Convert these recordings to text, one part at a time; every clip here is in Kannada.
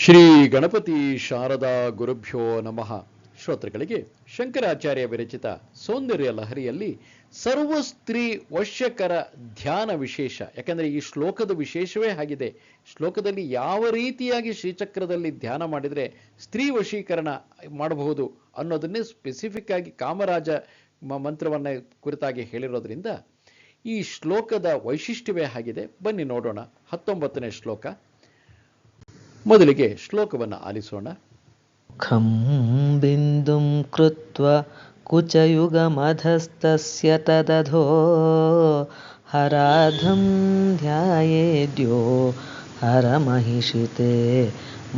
ಶ್ರೀ ಗಣಪತಿ ಶಾರದಾ ಗುರುಭ್ಯೋ ನಮಃ. ಶ್ರೋತೃಗಳಿಗೆ ಶಂಕರಾಚಾರ್ಯ ವಿರಚಿತ ಸೌಂದರ್ಯ ಲಹರಿಯಲ್ಲಿ ಸರ್ವ ಸ್ತ್ರೀ ವಶ್ಯಕರ ಧ್ಯಾನ ವಿಶೇಷ. ಯಾಕಂದರೆ ಈ ಶ್ಲೋಕದ ವಿಶೇಷವೇ ಆಗಿದೆ. ಶ್ಲೋಕದಲ್ಲಿ ಯಾವ ರೀತಿಯಾಗಿ ಶ್ರೀಚಕ್ರದಲ್ಲಿ ಧ್ಯಾನ ಮಾಡಿದರೆ ಸ್ತ್ರೀ ವಶೀಕರಣ ಮಾಡಬಹುದು ಅನ್ನೋದನ್ನೇ ಸ್ಪೆಸಿಫಿಕ್ ಆಗಿ ಕಾಮರಾಜ ಮಂತ್ರವನ್ನ ಕುರಿತಾಗಿ ಹೇಳಿರೋದ್ರಿಂದ ಈ ಶ್ಲೋಕದ ವೈಶಿಷ್ಟ್ಯವೇ ಆಗಿದೆ. ಬನ್ನಿ ನೋಡೋಣ. ಹತ್ತೊಂಬತ್ತನೇ ಶ್ಲೋಕ. ಮೊದಲಿಗೆ ಶ್ಲೋಕವನ್ನು ಆಲಿಸೋಣ खं बिन्दुं कृत्वा कुचयुगमधस्तस्य तदधो हराधं ध्यायेद्यो हरमहिषिते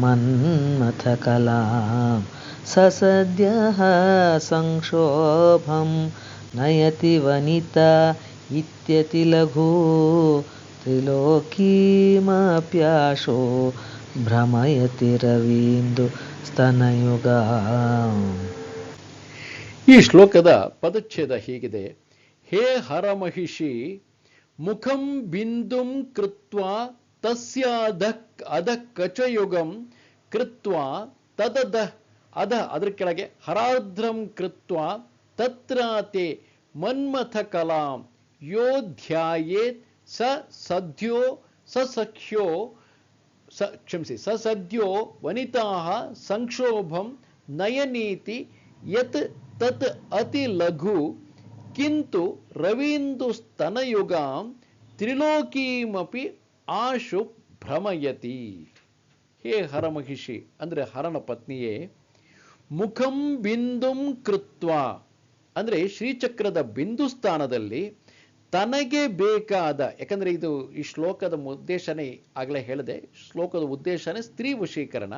मन्मथकलां ससद्यः संक्षोभं नयति वनिता इत्यतिलघु त्रिलोकीमप्याशो ಭ್ರಮಯತಿ ರವೀಂದು ಸ್ತನಯುಗ. ಈ ಶ್ಲೋಕದ ಪದಚ್ಛೇದ ಹೀಗಿದೆ. ಹೇ ಹರಮಹಿಷಿ, ಮುಖಂ ಬಿಂದುಂ ಕೃತ್ವ ತಸ್ಯ ಅದಕ್ ಅಧ ಕಚಯುಗಂ ಕೃತ್ವ ತದದ ಅಧ ಅದ್ರ ಕೆಳಗೆ ಹರಾರ್ಧ್ರಂ ಕೃತ್ವ ತತ್ರ ಮನ್ಮಥ ಕಲಾಂ ಯೋಧ್ಯಾಯೇತ್ ಸ ಸದ್ಯೋ ಸ ಸಖ್ಯೋ ಸ, ಕ್ಷಮಿಸಿ ಸದ್ಯೋ ವನಿತಾ ಸಂಕ್ಷೋಭಂ ನಯನೀತಿ ಯತ್ ತತ್ ಅತಿ ಲಘು ಕಿಂತು ರವೀಂದು ಸ್ತನಯುಗಾಂ ತ್ರಿಲೋಕೀಮಪಿ ಆಶು ಭ್ರಮಯತಿ. ಹೇ ಹರಮಹಿಷಿ ಅಂದ್ರೆ ಹರನ ಪತ್ನಿಯೇ, ಮುಖಂ ಬಿಂದುಂ ಕೃತ್ವ, ಅಂದ್ರೆ ಶ್ರೀಚಕ್ರದ ಬಿಂದು ಸ್ಥಾನದಲ್ಲಿ ತನಗೆ ಬೇಕಾದ, ಯಾಕಂದರೆ ಇದು ಈ ಶ್ಲೋಕದ ಉದ್ದೇಶನೇ ಆಗಲೇ ಹೇಳಿದೆ, ಶ್ಲೋಕದ ಉದ್ದೇಶನೇ ಸ್ತ್ರೀ ವಶೀಕರಣ.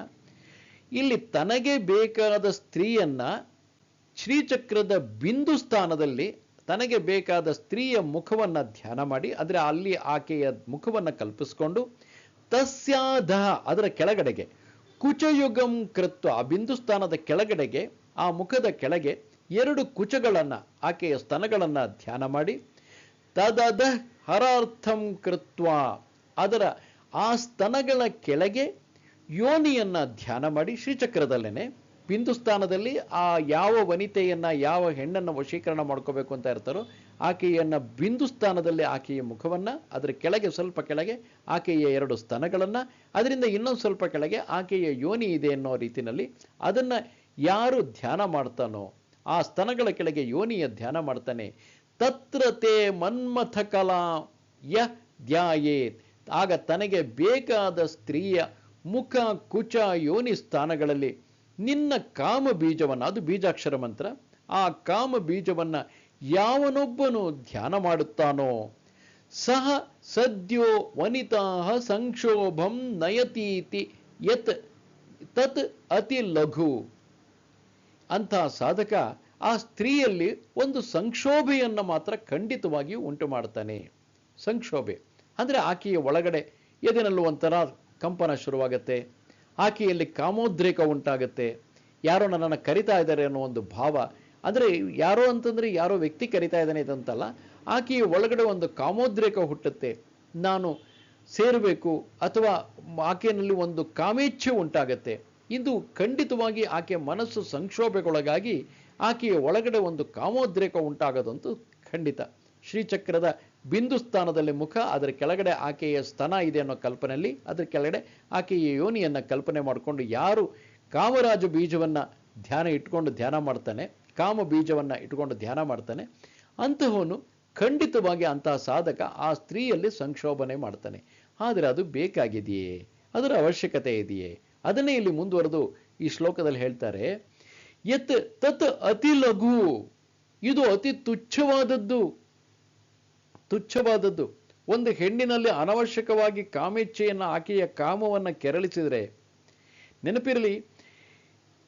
ಇಲ್ಲಿ ತನಗೆ ಬೇಕಾದ ಸ್ತ್ರೀಯನ್ನ ಶ್ರೀಚಕ್ರದ ಬಿಂದು ಸ್ಥಾನದಲ್ಲಿ ತನಗೆ ಬೇಕಾದ ಸ್ತ್ರೀಯ ಮುಖವನ್ನ ಧ್ಯಾನ ಮಾಡಿ, ಅಂದರೆ ಅಲ್ಲಿ ಆಕೆಯ ಮುಖವನ್ನ ಕಲ್ಪಿಸಿಕೊಂಡು, ತಸ್ಯಾಧ ಅದರ ಕೆಳಗಡೆಗೆ, ಕುಚಯುಗಂ ಕೃತ್ವ, ಆ ಬಿಂದು ಸ್ಥಾನದ ಕೆಳಗಡೆಗೆ, ಆ ಮುಖದ ಕೆಳಗೆ ಎರಡು ಕುಚಗಳನ್ನು, ಆಕೆಯ ಸ್ತನಗಳನ್ನು ಧ್ಯಾನ ಮಾಡಿ ತದದ ಹರಾರ್ಥಂ ಕೃತ್ವ. ಅದರ ಆ ಸ್ತನಗಳ ಕೆಳಗೆ ಯೋನಿಯನ್ನ ಧ್ಯಾನ ಮಾಡಿ ಶ್ರೀಚಕ್ರದಲ್ಲೇನೆ ಬಿಂದುಸ್ಥಾನದಲ್ಲಿ ಆ ಯಾವ ವನಿತೆಯನ್ನ, ಯಾವ ಹೆಣ್ಣನ್ನ ವಶೀಕರಣ ಮಾಡ್ಕೋಬೇಕು ಅಂತ ಇರ್ತಾರೋ ಆಕೆಯನ್ನ ಬಿಂದು ಸ್ಥಾನದಲ್ಲಿ ಆಕೆಯ ಮುಖವನ್ನ, ಅದರ ಕೆಳಗೆ ಸ್ವಲ್ಪ ಕೆಳಗೆ ಆಕೆಯ ಎರಡು ಸ್ತನಗಳನ್ನ, ಅದರಿಂದ ಇನ್ನೊಂದು ಸ್ವಲ್ಪ ಕೆಳಗೆ ಆಕೆಯ ಯೋನಿ ಇದೆ ಅನ್ನೋ ರೀತಿಯಲ್ಲಿ ಅದನ್ನ ಯಾರು ಧ್ಯಾನ ಮಾಡ್ತಾನೋ, ಆ ಸ್ತನಗಳ ಕೆಳಗೆ ಯೋನಿಯ ಧ್ಯಾನ ಮಾಡ್ತಾನೆ ತತ್ರ ತೇ ಮನ್ಮಥ ಕಲಾ ಯ ಧ್ಯಾಯೇತ್. ಆಗ ತನಗೆ ಬೇಕಾದ ಸ್ತ್ರೀಯ ಮುಖ, ಕುಚ, ಯೋನಿ ಸ್ಥಾನಗಳಲ್ಲಿ ನಿನ್ನ ಕಾಮ ಬೀಜವನ್ನು ಅದು ಬೀಜಾಕ್ಷರ ಮಂತ್ರ, ಆ ಕಾಮ ಬೀಜವನ್ನ ಯಾವನೊಬ್ಬನು ಧ್ಯಾನ ಮಾಡುತ್ತಾನೋ? ಸಹ ಸದ್ಯೋ ವನಿತಾ ಸಂಕ್ಷೋಭಂ ನಯತೀತಿ ಯತ್, ತತ್ ಅತಿ ಲಘು. ಅಂತಹ ಸಾಧಕ ಆ ಸ್ತ್ರೀಯಲ್ಲಿ ಒಂದು ಸಂಕ್ಷೋಭೆಯನ್ನು ಮಾತ್ರ ಖಂಡಿತವಾಗಿಯೂ ಉಂಟು ಮಾಡ್ತಾನೆ. ಸಂಕ್ಷೋಭೆ. ಅಂದರೆ ಆಕೆಯ ಒಳಗಡೆ ಎದೆನಲ್ಲೂ ಒಂಥರ ಕಂಪನ ಶುರುವಾಗತ್ತೆ. ಆಕೆಯಲ್ಲಿ ಕಾಮೋದ್ರೇಕ ಉಂಟಾಗತ್ತೆ. ಯಾರೋ ನನ್ನನ್ನು ಕರಿತಾ ಇದ್ದಾರೆ ಅನ್ನೋ ಒಂದು ಭಾವ. ಅಂದರೆ ಯಾರೋ ಅಂತಂದರೆ ಯಾರೋ ವ್ಯಕ್ತಿ ಕರಿತಾ ಇದ್ದಾನೆ ಇದಂತಲ್ಲ ಆಕೆಯ ಒಳಗಡೆ ಒಂದು ಕಾಮೋದ್ರೇಕ ಹುಟ್ಟುತ್ತೆ. ನಾನು ಸೇರಬೇಕು ಅಥವಾ ಆಕೆಯಲ್ಲಿ ಒಂದು ಕಾಮೇಚ್ಛೆ ಉಂಟಾಗತ್ತೆ. ಇದು ಖಂಡಿತವಾಗಿ ಆಕೆ ಮನಸ್ಸು ಸಂಕ್ಷೋಭೆಗೊಳಗಾಗಿ ಆಕೆಯ ಒಳಗಡೆ ಒಂದು ಕಾಮೋದ್ರೇಕ ಉಂಟಾಗದಂತೂ ಖಂಡಿತ. ಶ್ರೀಚಕ್ರದ ಬಿಂದು ಸ್ಥಾನದಲ್ಲಿ ಮುಖ, ಅದರ ಕೆಳಗಡೆ ಆಕೆಯ ಸ್ತನ ಇದೆ ಅನ್ನೋ ಕಲ್ಪನೆಯಲ್ಲಿ, ಅದರ ಕೆಳಗಡೆ ಆಕೆಯ ಯೋನಿಯನ್ನು ಕಲ್ಪನೆ ಮಾಡಿಕೊಂಡು ಯಾರು ಕಾಮರಾಜ ಬೀಜವನ್ನು ಧ್ಯಾನ ಇಟ್ಕೊಂಡು ಧ್ಯಾನ ಮಾಡ್ತಾನೆ, ಕಾಮ ಬೀಜವನ್ನು ಇಟ್ಕೊಂಡು ಧ್ಯಾನ ಮಾಡ್ತಾನೆ, ಅಂತಹವನು ಖಂಡಿತವಾಗಿ ಅಂತಹ ಸಾಧಕ ಆ ಸ್ತ್ರೀಯಲ್ಲಿ ಸಂಕ್ಷೋಭನೆ ಮಾಡ್ತಾನೆ. ಆದರೆ ಅದು ಬೇಕಾಗಿದೆಯೇ? ಅದರ ಅವಶ್ಯಕತೆ ಇದೆಯೇ? ಅದನ್ನೇ ಇಲ್ಲಿ ಮುಂದುವರೆದು ಈ ಶ್ಲೋಕದಲ್ಲಿ ಹೇಳ್ತಾರೆ ಯತ್ ತತ್ ಅತಿ ಲಘು. ಇದು ಅತಿ ತುಚ್ಛವಾದದ್ದು. ತುಚ್ಛವಾದದ್ದು. ಒಂದು ಹೆಣ್ಣಿನಲ್ಲಿ ಅನವಶ್ಯಕವಾಗಿ ಕಾಮೇಚ್ಛೆಯನ್ನು ಆಕೆಯ ಕಾಮವನ್ನ ಕೆರಳಿಸಿದರೆ, ನೆನಪಿರಲಿ,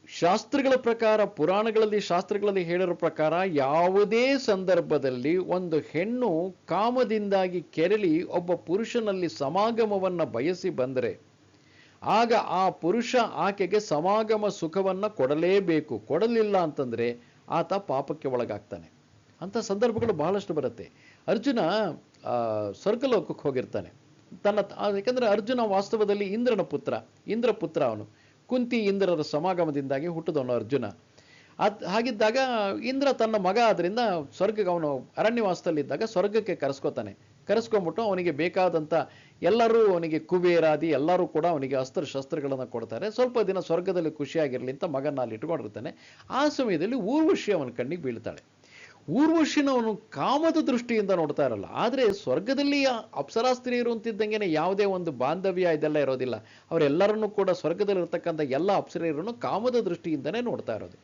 ಶಾಸ್ತ್ರಗಳ ಪ್ರಕಾರ, ಪುರಾಣಗಳಲ್ಲಿ, ಶಾಸ್ತ್ರಗಳಲ್ಲಿ ಹೇಳಿರೋ ಪ್ರಕಾರ, ಯಾವುದೇ ಸಂದರ್ಭದಲ್ಲಿ ಒಂದು ಹೆಣ್ಣು ಕಾಮದಿಂದಾಗಿ ಕೆರಳಿ ಒಬ್ಬ ಪುರುಷನಲ್ಲಿ ಸಮಾಗಮವನ್ನ ಬಯಸಿ ಬಂದರೆ ಆಗ ಆ ಪುರುಷ ಆಕೆಗೆ ಸಮಾಗಮ ಸುಖವನ್ನ ಕೊಡಲೇಬೇಕು. ಕೊಡಲಿಲ್ಲ ಅಂತಂದ್ರೆ ಆತ ಪಾಪಕ್ಕೆ ಒಳಗಾಗ್ತಾನೆ. ಅಂತ ಸಂದರ್ಭಗಳು ಬಹಳಷ್ಟು ಬರುತ್ತೆ. ಅರ್ಜುನ ಸ್ವರ್ಗಲೋಕಕ್ಕೆ ಹೋಗಿರ್ತಾನೆ. ತನ್ನ ಯಾಕಂದ್ರೆ ಅರ್ಜುನ ವಾಸ್ತವದಲ್ಲಿ ಇಂದ್ರನ ಪುತ್ರ, ಇಂದ್ರ ಪುತ್ರ ಅವನು. ಕುಂತಿ ಇಂದ್ರರ ಸಮಾಗಮದಿಂದಾಗಿ ಹುಟ್ಟಿದವನು ಅರ್ಜುನ. ಅದ್, ಹಾಗಿದ್ದಾಗ ಇಂದ್ರ ತನ್ನ ಮಗ ಆದ್ದರಿಂದ ಸ್ವರ್ಗಕ್ಕೆ ಅವನು ಅರಣ್ಯವಾಸದಲ್ಲಿದ್ದಾಗ ಸ್ವರ್ಗಕ್ಕೆ ಕರೆಸ್ಕೋತಾನೆ. ಕರೆಸ್ಕೊಂಡ್ಬಿಟ್ಟು ಅವನಿಗೆ ಬೇಕಾದಂಥ ಎಲ್ಲರೂ ಅವನಿಗೆ ಕುಬೇರಾದಿ, ಎಲ್ಲರೂ ಕೂಡ ಅವನಿಗೆ ಅಸ್ತ್ರ ಶಸ್ತ್ರಗಳನ್ನು ಕೊಡ್ತಾರೆ. ಸ್ವಲ್ಪ ದಿನ ಸ್ವರ್ಗದಲ್ಲಿ ಖುಷಿಯಾಗಿರಲಿ ಅಂತ ಮಗನ ಅಲ್ಲಿ ಇಟ್ಕೊಂಡಿರ್ತಾನೆ. ಆ ಸಮಯದಲ್ಲಿ ಊರ್ವಶಿ ಅವನ ಕಣ್ಣಿಗೆ ಬೀಳ್ತಾಳೆ. ಊರ್ವಶಿನ ಅವನು ಕಾಮದ ದೃಷ್ಟಿಯಿಂದ ನೋಡ್ತಾ ಇರಲ್ಲ. ಆದರೆ ಸ್ವರ್ಗದಲ್ಲಿ ಅಪ್ಸರಾಸ್ತ್ರೀಯರು ಅಪ್ಸರಾ ಸ್ತ್ರೀಯರು ಅಂತಿದ್ದಂಗೆನೆ ಯಾವುದೇ ಒಂದು ಬಾಂಧವ್ಯ ಇದೆಲ್ಲ ಇರೋದಿಲ್ಲ. ಅವರೆಲ್ಲರನ್ನೂ ಕೂಡ ಸ್ವರ್ಗದಲ್ಲಿ ಇರತಕ್ಕಂಥ ಎಲ್ಲ ಅಪ್ಸರೆಯರನ್ನು ಕಾಮದ ದೃಷ್ಟಿಯಿಂದನೇ ನೋಡ್ತಾ ಇರೋದು.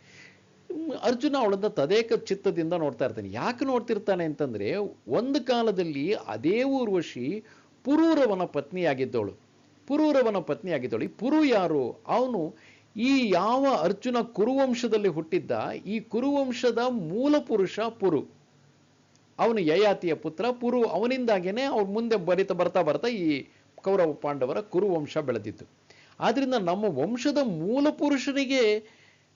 ಅರ್ಜುನ ಅವಳನ್ನ ತದೇಕ ಚಿತ್ತದಿಂದ ನೋಡ್ತಾ ಇರ್ತಾನೆ. ಯಾಕೆ ನೋಡ್ತಿರ್ತಾನೆ ಅಂತಂದ್ರೆ ಒಂದು ಕಾಲದಲ್ಲಿ ಅದೇ ಊರ್ವಶಿ ಪುರೂರವನ ಪತ್ನಿಯಾಗಿದ್ದವಳು. ಪುರೂರವನ ಪತ್ನಿಯಾಗಿದ್ದವಳು. ಈ ಪುರು ಯಾರು? ಅವನು ಈ ಯಾವ ಅರ್ಜುನ ಕುರುವಂಶದಲ್ಲಿ ಹುಟ್ಟಿದ್ದ? ಈ ಕುರುವಂಶದ ಮೂಲ ಪುರುಷ ಪುರು. ಅವನು ಯಯಾತಿಯ ಪುತ್ರ. ಪುರು ಅವನಿಂದಾಗೇನೆ ಅವ್ರ ಮುಂದೆ ಬರಿತಾ ಬರ್ತಾ ಬರ್ತಾ ಈ ಕೌರವ ಪಾಂಡವರ ಕುರುವಂಶ ಬೆಳೆದಿತ್ತು. ಆದ್ರಿಂದ ನಮ್ಮ ವಂಶದ ಮೂಲ ಪುರುಷನಿಗೆ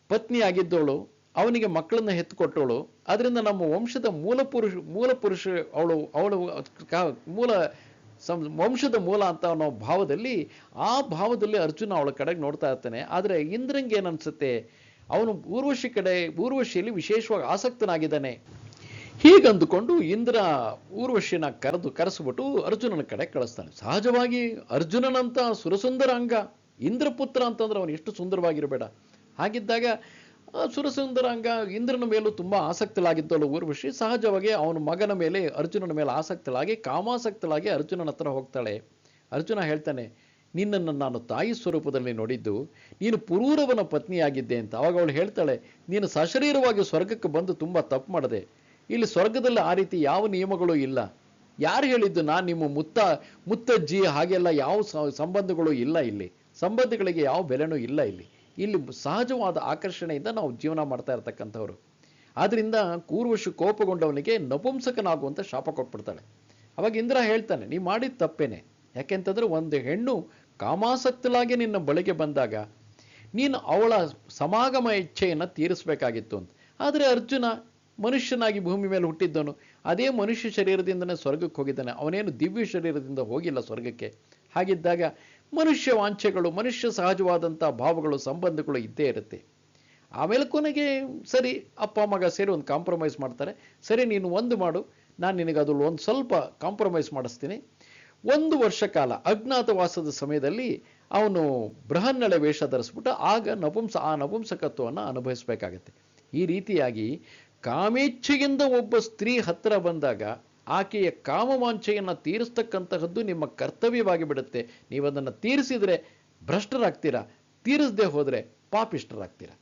ಪತ್ನಿಯಾಗಿದ್ದವಳು. ಅವನಿಗೆ ಮಕ್ಕಳನ್ನ ಹೆತ್ತುಕೊಟ್ಟವಳು ಅದರಿಂದ ನಮ್ಮ ವಂಶದ ಮೂಲ ಪುರುಷ ಮೂಲ ಪುರುಷ ಅವಳು ಅವಳು ಮೂಲ ಸಂ- ವಂಶದ ಮೂಲ ಅಂತ ಅನ್ನೋ ಭಾವದಲ್ಲಿ ಆ ಭಾವದಲ್ಲಿ ಅರ್ಜುನ ಅವಳ ಕಡೆಗೆ ನೋಡ್ತಾ ಇರ್ತಾನೆ. ಆದರೆ ಇಂದ್ರಂಗೆ ಏನನ್ಸುತ್ತೆ? ಅವನು ಊರ್ವಶಿ ಕಡೆ, ಊರ್ವಶಿಯಲ್ಲಿ ವಿಶೇಷವಾಗಿ ಆಸಕ್ತನಾಗಿದ್ದಾನೆ. ಹೀಗಂದುಕೊಂಡು ಇಂದ್ರ ಊರ್ವಶಿನ ಕರೆದು, ಕರೆಸ್ಬಿಟ್ಟು ಅರ್ಜುನನ ಕಡೆ ಕಳಿಸ್ತಾನೆ. ಸಹಜವಾಗಿ ಅರ್ಜುನನಂತ ಸುರಸುಂದರ ಅಂಗ, ಇಂದ್ರಪುತ್ರ ಅಂತಂದ್ರೆ ಅವನು ಎಷ್ಟು ಸುಂದರವಾಗಿರಬೇಡ. ಹಾಗಿದ್ದಾಗ ಆ ಸುರಸುಂದರ ಅಂಗ ಇಂದ್ರನ ಮೇಲೂ ತುಂಬಾ ಆಸಕ್ತಳಾಗಿದ್ದಳು ಊರ್ವಶಿ ಸಹಜವಾಗಿ ಅವನ ಮಗನ ಮೇಲೆ ಅರ್ಜುನನ ಮೇಲೆ ಆಸಕ್ತಳಾಗಿ, ಕಾಮಾಸಕ್ತಳಾಗಿ ಅರ್ಜುನನ ಹತ್ರ ಹೋಗ್ತಾಳೆ. ಅರ್ಜುನ ಹೇಳ್ತಾನೆ, ನಿನ್ನನ್ನು ನಾನು ತಾಯಿ ಸ್ವರೂಪದಲ್ಲಿ ನೋಡಿದ್ದು, ನೀನು ಪುರೂರವನ ಪತ್ನಿಯಾಗಿದ್ದೆ ಅಂತ. ಅವಾಗ ಅವಳು ಹೇಳ್ತಾಳೆ, ನೀನು ಸಶರೀರವಾಗಿ ಸ್ವರ್ಗಕ್ಕೆ ಬಂದು ತುಂಬಾ ತಪ್ಪು ಮಾಡಿದೆ. ಇಲ್ಲಿ ಸ್ವರ್ಗದಲ್ಲಿ ಆ ರೀತಿ ಯಾವ ನಿಯಮಗಳು ಇಲ್ಲ. ಯಾರು ಹೇಳಿದ್ದು ನಾನು ನಿಮ್ಮ ಮುತ್ತ ಮುತ್ತಜ್ಜಿ ಹಾಗೆಲ್ಲ ಯಾವ ಸಂಬಂಧಗಳು ಇಲ್ಲ ಇಲ್ಲಿ. ಸಂಬಂಧಗಳಿಗೆ ಯಾವ ಬೆಲೆನೂ ಇಲ್ಲ ಇಲ್ಲಿ. ಇಲ್ಲಿ ಸಹಜವಾದ ಆಕರ್ಷಣೆಯಿಂದ ನಾವು ಜೀವನ ಮಾಡ್ತಾ ಇರ್ತಕ್ಕಂಥವ್ರು. ಆದ್ರಿಂದ ಕೂರ್ವಶು ಕೋಪಗೊಂಡವನಿಗೆ ನಪುಂಸಕನಾಗುವಂತ ಶಾಪ ಕೊಟ್ಬಿಡ್ತಾಳೆ. ಅವಾಗ ಇಂದ್ರ ಹೇಳ್ತಾನೆ, ನೀ ಮಾಡಿದ ತಪ್ಪೇನೆ. ಯಾಕೆಂತಂದ್ರೆ ಒಂದು ಹೆಣ್ಣು ಕಾಮಾಸಕ್ತಲಾಗಿ ನಿನ್ನ ಬಳಿಗೆ ಬಂದಾಗ ನೀನು ಅವಳ ಸಮಾಗಮ ಇಚ್ಛೆಯನ್ನು ತೀರಿಸಬೇಕಾಗಿತ್ತು ಅಂತ. ಆದರೆ ಅರ್ಜುನ ಮನುಷ್ಯನಾಗಿ ಭೂಮಿ ಮೇಲೆ ಹುಟ್ಟಿದ್ದನು ಅದೇ ಮನುಷ್ಯ ಶರೀರದಿಂದನೇ ಸ್ವರ್ಗಕ್ಕೆ ಹೋಗಿದ್ದಾನೆ. ಅವನೇನು ದಿವ್ಯ ಶರೀರದಿಂದ ಹೋಗಿಲ್ಲ ಸ್ವರ್ಗಕ್ಕೆ. ಹಾಗಿದ್ದಾಗ ಮನುಷ್ಯ ವಾಂಛೆಗಳು ಮನುಷ್ಯ ಸಹಜವಾದಂಥ ಭಾವಗಳು, ಸಂಬಂಧಗಳು ಇದ್ದೇ ಇರುತ್ತೆ. ಆಮೇಲೆ ಕೊನೆಗೆ, ಸರಿ, ಅಪ್ಪ, ಮಗ ಸೇರಿ ಒಂದು ಕಾಂಪ್ರಮೈಸ್ ಮಾಡ್ತಾರೆ. ಸರಿ, ನೀನು ಒಂದು ಮಾಡು. ನಾನು ನಿನಗೆ ಅದು ಒಂದು ಸ್ವಲ್ಪ ಕಾಂಪ್ರಮೈಸ್ ಮಾಡಿಸ್ತೀನಿ. ಒಂದು ವರ್ಷ ಕಾಲ, ಅಜ್ಞಾತವಾಸದ ಸಮಯದಲ್ಲಿ ಅವನು ಬೃಹನ್ನಳೆ ವೇಷ ಧರಿಸ್ಬಿಟ್ಟು ಆಗ ನಪುಂಸ, ಆ ನಪುಂಸಕತ್ವವನ್ನು ಅನುಭವಿಸಬೇಕಾಗತ್ತೆ. ಈ ರೀತಿಯಾಗಿ ಕಾಮೇಚ್ಛೆಯಿಂದ ಒಬ್ಬ ಸ್ತ್ರೀ ಹತ್ತಿರ ಬಂದಾಗ ಆಕೆಯ ಕಾಮವಾಂಛೆಯನ್ನು ತೀರಿಸ್ತಕ್ಕಂತಹದ್ದು ನಿಮ್ಮ ಕರ್ತವ್ಯವಾಗಿ ಬಿಡುತ್ತೆ. ನೀವು ಅದನ್ನು ತೀರಿಸಿದರೆ ಭ್ರಷ್ಟರಾಗ್ತೀರಾ? ತೀರಿಸದೆ ಹೋದರೆ ಪಾಪಿಷ್ಟರಾಗ್ತೀರಾ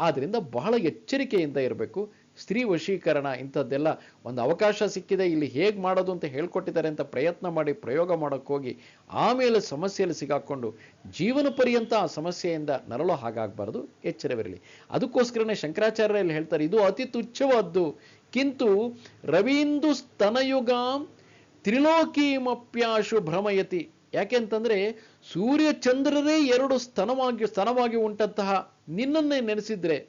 ಆದ್ದರಿಂದ ಬಹಳ ಎಚ್ಚರಿಕೆಯಿಂದ ಇರಬೇಕು. ಸ್ತ್ರೀ ವಶೀಕರಣ ಇಂಥದ್ದೆಲ್ಲ ಒಂದು ಅವಕಾಶ ಸಿಕ್ಕಿದೆ. ಇಲ್ಲಿ ಹೇಗೆ ಮಾಡೋದು ಅಂತ ಹೇಳ್ಕೊಟ್ಟಿದ್ದಾರೆ ಅಂತ ಪ್ರಯತ್ನ ಮಾಡಿ ಪ್ರಯೋಗ ಮಾಡೋಕ್ಕೋಗಿ ಆಮೇಲೆ ಸಮಸ್ಯೆಯಲ್ಲಿ ಸಿಗಾಕೊಂಡು ಜೀವನ ಪರ್ಯಂತ ಆ ಸಮಸ್ಯೆಯಿಂದ ನರಳೋ ಹಾಗಾಗಬಾರ್ದು. ಎಚ್ಚರವಿರಲಿ. ಅದಕ್ಕೋಸ್ಕರನೇ ಶಂಕರಾಚಾರ್ಯಲ್ಲಿ ಹೇಳ್ತಾರೆ, ಇದು ಅತಿ ತುಚ್ಛವಾದ್ದು. ಕಿಂತು ರವೀಂದು ಸ್ತನಯುಗಾಂ ತ್ರಿಲೋಕೀಮಪ್ಯಾಶು ಭ್ರಮಯತಿ. ಯಾಕೆಂತಂದ್ರೆ ಸೂರ್ಯ ಚಂದ್ರರೇ ಎರಡು ಸ್ತನವಾಗಿ ಸ್ತನವಾಗಿ ಉಂಟಂತಹ ನಿನ್ನನ್ನೇ ನೆನೆಸಿದ್ರೆ,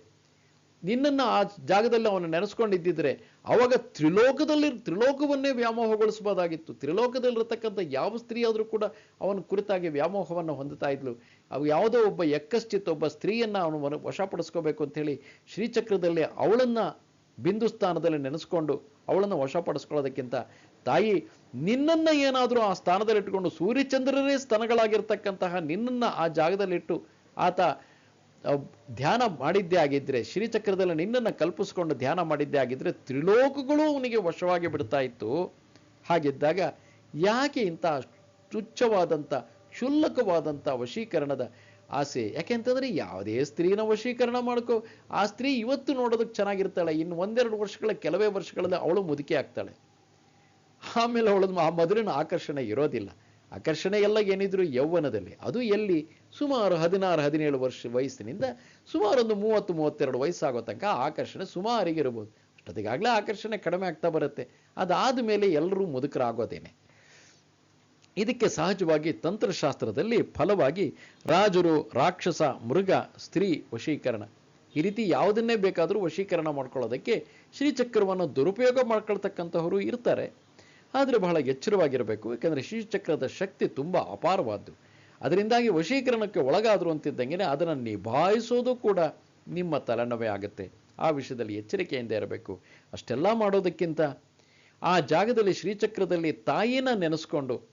ನಿನ್ನನ್ನು ಆ ಜಾಗದಲ್ಲಿ ಅವನು ನೆನೆಸ್ಕೊಂಡಿದ್ದಿದ್ರೆ ಅವಾಗ ತ್ರಿಲೋಕದಲ್ಲಿ, ತ್ರಿಲೋಕವನ್ನೇ ವ್ಯಾಮೋಹಗೊಳಿಸಬಹುದಾಗಿತ್ತು. ತ್ರಿಲೋಕದಲ್ಲಿರತಕ್ಕಂಥ ಯಾವ ಸ್ತ್ರೀ ಆದರೂ ಕೂಡ ಅವನ ಕುರಿತಾಗಿ ವ್ಯಾಮೋಹವನ್ನು ಹೊಂದುತ್ತಾ ಇದ್ಲು. ಅವು ಯಾವುದೋ ಒಬ್ಬ ಎಕ್ಕಶ್ಚಿತ್ ಒಬ್ಬ ಸ್ತ್ರೀಯನ್ನ ಅವನು ವನ- ವಶಪಡಿಸ್ಕೋಬೇಕು ಅಂತೇಳಿ ಶ್ರೀಚಕ್ರದಲ್ಲಿ ಅವಳನ್ನ ಬಿಂದು ಸ್ಥಾನದಲ್ಲಿ ನೆನೆಸ್ಕೊಂಡು ಅವಳನ್ನು ವಶಪಡಿಸ್ಕೊಳ್ಳೋದಕ್ಕಿಂತ ತಾಯಿ, ನಿನ್ನನ್ನ ಏನಾದರೂ ಆ ಸ್ಥಾನದಲ್ಲಿ ಇಟ್ಟುಕೊಂಡು ಸೂರ್ಯಚಂದ್ರರೇ ಸ್ತನಗಳಾಗಿರ್ತಕ್ಕಂತಹ ನಿನ್ನನ್ನ ಆ ಜಾಗದಲ್ಲಿಟ್ಟು ಆತ ಧ್ಯಾನ ಮಾಡಿದ್ದೇ ಆಗಿದ್ದರೆ ಶ್ರೀಚಕ್ರದಲ್ಲಿ ನಿನ್ನನ್ನು ಕಲ್ಪಿಸ್ಕೊಂಡು ಧ್ಯಾನ ಮಾಡಿದ್ದೇ ಆಗಿದ್ದರೆ ತ್ರಿಲೋಕಗಳು ಅವನಿಗೆ ವಶವಾಗಿ ಬಿಡ್ತಾ ಇತ್ತು. ಹಾಗಿದ್ದಾಗ ಯಾಕೆ ಇಂಥ ತುಚ್ಛವಾದಂಥ, ಕ್ಷುಲ್ಲಕವಾದಂಥ ವಶೀಕರಣದ ಆಸೆ. ಯಾಕೆಂತಂದ್ರೆ ಯಾವುದೇ ಸ್ತ್ರೀನ ವಶೀಕರಣ ಮಾಡ್ಕೋ, ಆ ಸ್ತ್ರೀ ಇವತ್ತು ನೋಡೋದಕ್ಕೆ ಚೆನ್ನಾಗಿರ್ತಾಳೆ, ಇನ್ನು ಒಂದೆರಡು ವರ್ಷಗಳ, ಕೆಲವೇ ವರ್ಷಗಳಲ್ಲಿ ಅವಳು ಮುದುಕಿ ಆಗ್ತಾಳೆ. ಆಮೇಲೆ ಅವಳು ಆ ಮೊದಲಿನ ಆಕರ್ಷಣೆ ಇರೋದಿಲ್ಲ. ಆಕರ್ಷಣೆ ಎಲ್ಲ ಏನಿದ್ರು ಯೌವನದಲ್ಲಿ. ಅದು ಎಲ್ಲಿ? ಸುಮಾರು ಹದಿನಾರು, ಹದಿನೇಳು ವರ್ಷ ವಯಸ್ಸಿನಿಂದ ಸುಮಾರು ಒಂದು ಮೂವತ್ತು, ಮೂವತ್ತೆರಡು ವಯಸ್ಸಾಗೋ ತನಕ ಆಕರ್ಷಣೆ ಸುಮಾರಿಗೆ ಇರಬಹುದು ಅಷ್ಟೊತ್ತಿಗಾಗಲೇ ಆಕರ್ಷಣೆ ಕಡಿಮೆ ಆಗ್ತಾ ಬರುತ್ತೆ. ಅದಾದ ಮೇಲೆ ಎಲ್ಲರೂ ಮುದುಕರಾಗೋದೇನೆ. ಇದಕ್ಕೆ ಸಹಜವಾಗಿ ತಂತ್ರಶಾಸ್ತ್ರದಲ್ಲಿ ಫಲವಾಗಿ ರಾಜರು, ರಾಕ್ಷಸ, ಮೃಗ, ಸ್ತ್ರೀ ವಶೀಕರಣ. ಈ ರೀತಿ ಯಾವುದನ್ನೇ ಬೇಕಾದರೂ ವಶೀಕರಣ ಮಾಡ್ಕೊಳ್ಳೋದಕ್ಕೆ ಶ್ರೀಚಕ್ರವನ್ನು ದುರುಪಯೋಗ ಮಾಡ್ಕೊಳ್ತಕ್ಕಂಥವರು ಇರ್ತಾರೆ. ಆದರೆ ಬಹಳ ಎಚ್ಚರವಾಗಿರಬೇಕು, ಯಾಕಂದರೆ ಶ್ರೀಚಕ್ರದ ಶಕ್ತಿ ತುಂಬ ಅಪಾರವಾದ್ದು. ಅದರಿಂದಾಗಿ ವಶೀಕರಣಕ್ಕೆ ಒಳಗಾದರು ಅಂತಿದ್ದಂಗೆ ಅದನ್ನು ನಿಭಾಯಿಸೋದು ಕೂಡ ನಿಮ್ಮ ತಲೆನೋವೇ ಆಗುತ್ತೆ. ಆ ವಿಷಯದಲ್ಲಿ ಎಚ್ಚರಿಕೆಯಿಂದ ಇರಬೇಕು. ಅಷ್ಟೆಲ್ಲ ಮಾಡೋದಕ್ಕಿಂತ ಆ ಜಾಗದಲ್ಲಿ ಶ್ರೀಚಕ್ರದಲ್ಲಿ ತಾಯಿನ ನೆನೆಸ್ಕೊಂಡು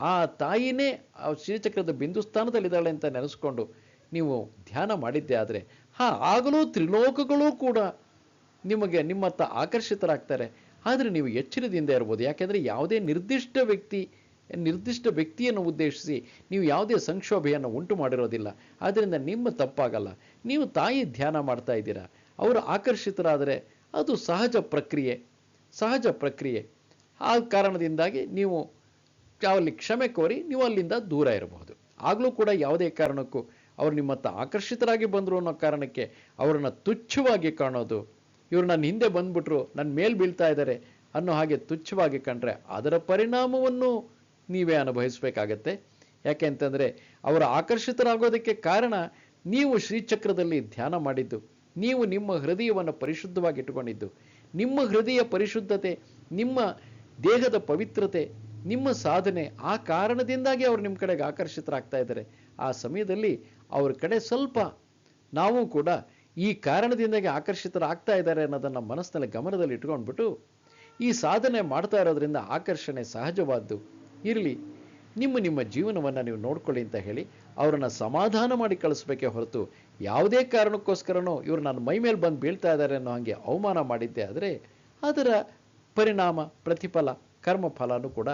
ಆ ತಾಯಿನೇ ಆ ಶ್ರೀಚಕ್ರದ ಬಿಂದುಸ್ಥಾನದಲ್ಲಿದ್ದಾಳೆ ಅಂತ ನೆನೆಸ್ಕೊಂಡು ನೀವು ಧ್ಯಾನ ಮಾಡಿದ್ದೆ ಆದರೆ, ಹಾ, ಆಗಲೂ ತ್ರಿಲೋಕಗಳೂ ಕೂಡ ನಿಮಗೆ ನಿಮ್ಮತ್ತ ಆಕರ್ಷಿತರಾಗ್ತಾರೆ. ಆದರೆ ನೀವು ಎಚ್ಚರದಿಂದ ಇರ್ಬೋದು ಯಾಕೆಂದರೆ ಯಾವುದೇ ನಿರ್ದಿಷ್ಟ ವ್ಯಕ್ತಿ, ನಿರ್ದಿಷ್ಟ ವ್ಯಕ್ತಿಯನ್ನು ಉದ್ದೇಶಿಸಿ ನೀವು ಯಾವುದೇ ಸಂಕ್ಷೋಭೆಯನ್ನು ಉಂಟು ಮಾಡಿರೋದಿಲ್ಲ. ಆದ್ದರಿಂದ ನಿಮ್ಮ ತಪ್ಪಾಗಲ್ಲ. ನೀವು ತಾಯಿ ಧ್ಯಾನ ಮಾಡ್ತಾ ಇದ್ದೀರಾ. ಅವರು ಆಕರ್ಷಿತರಾದರೆ ಅದು ಸಹಜ ಪ್ರಕ್ರಿಯೆ ಸಹಜ ಪ್ರಕ್ರಿಯೆ. ಆ ಕಾರಣದಿಂದಾಗಿ ನೀವು ಅಲ್ಲಿ ಕ್ಷಮೆ ಕೋರಿ ನೀವು ಅಲ್ಲಿಂದ ದೂರ ಇರಬಹುದು. ಆಗಲೂ ಕೂಡ ಯಾವುದೇ ಕಾರಣಕ್ಕೂ ಅವರು ನಿಮ್ಮತ್ತ ಆಕರ್ಷಿತರಾಗಿ ಬಂದರು ಅನ್ನೋ ಕಾರಣಕ್ಕೆ ಅವರನ್ನು ತುಚ್ಛವಾಗಿ ಕಾಣೋದು, ಇವರು ನನ್ನ ಹಿಂದೆ ಬಂದ್ಬಿಟ್ರು ನನ್ನ ಮೇಲ್ ಬೀಳ್ತಾ ಇದ್ದಾರೆ ಅನ್ನೋ ಹಾಗೆ ತುಚ್ಛವಾಗಿ ಕಂಡ್ರೆ ಅದರ ಪರಿಣಾಮವನ್ನು ನೀವೇ ಅನುಭವಿಸಬೇಕಾಗತ್ತೆ. ಯಾಕೆ ಅಂತಂದರೆ ಅವರು ಆಕರ್ಷಿತರಾಗೋದಕ್ಕೆ ಕಾರಣ ನೀವು ಶ್ರೀಚಕ್ರದಲ್ಲಿ ಧ್ಯಾನ ಮಾಡಿದ್ದು, ನೀವು ನಿಮ್ಮ ಹೃದಯವನ್ನು ಪರಿಶುದ್ಧವಾಗಿ ಇಟ್ಟುಕೊಂಡಿದ್ದು, ನಿಮ್ಮ ಹೃದಯ ಪರಿಶುದ್ಧತೆ, ನಿಮ್ಮ ದೇಹದ ಪವಿತ್ರತೆ ನಿಮ್ಮ ಸಾಧನೆ ಆ ಕಾರಣದಿಂದಾಗಿ ಅವರು ನಿಮ್ಮ ಕಡೆಗೆ ಆಕರ್ಷಿತರಾಗ್ತಾ ಇದ್ದಾರೆ. ಆ ಸಮಯದಲ್ಲಿ ಅವ್ರ ಕಡೆ ಸ್ವಲ್ಪ ನಾವು ಕೂಡ ಈ ಕಾರಣದಿಂದಾಗಿ ಆಕರ್ಷಿತರಾಗ್ತಾ ಇದ್ದಾರೆ ಅನ್ನೋದನ್ನು ಮನಸ್ಸಿನಲ್ಲಿ ಗಮನದಲ್ಲಿ ಇಟ್ಕೊಂಡ್ಬಿಟ್ಟು ಈ ಸಾಧನೆ ಮಾಡ್ತಾ ಇರೋದ್ರಿಂದ ಆಕರ್ಷಣೆ ಸಹಜವಾದ್ದು. ಇರಲಿ, ನಿಮ್ಮ ನಿಮ್ಮ ಜೀವನವನ್ನು ನೀವು ನೋಡ್ಕೊಳ್ಳಿ ಅಂತ ಹೇಳಿ ಅವರನ್ನು ಸಮಾಧಾನ ಮಾಡಿ ಕಳಿಸ್ಬೇಕೇ ಹೊರತು ಯಾವುದೇ ಕಾರಣಕ್ಕೋಸ್ಕರನೋ ಇವರು ನನ್ನ ಮೈ ಮೇಲೆ ಬಂದು ಬೀಳ್ತಾ ಇದ್ದಾರೆ ಅನ್ನೋ ಹಾಗೆ ಅವಮಾನ ಮಾಡಿದ್ದೆ ಆದರೆ ಅದರ ಪರಿಣಾಮ, ಪ್ರತಿಫಲ ಕರ್ಮಫಲನೂ ಕೂಡ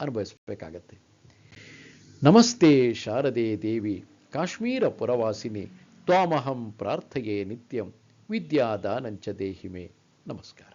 ಅನುಭವಿಸಬೇಕಾಗತ್ತೆ. ನಮಸ್ತೆ ಶಾರದೆ ದೇವಿ ಕಾಶ್ಮೀರ ಪುರವಾಸಿನಿ ತ್ವಾಮಹಂ ಪ್ರಾರ್ಥೆಯೇ ನಿತ್ಯಂ ವಿದ್ಯಾದಾನಂಚ ದೇಹಿಮೆ. ನಮಸ್ಕಾರ.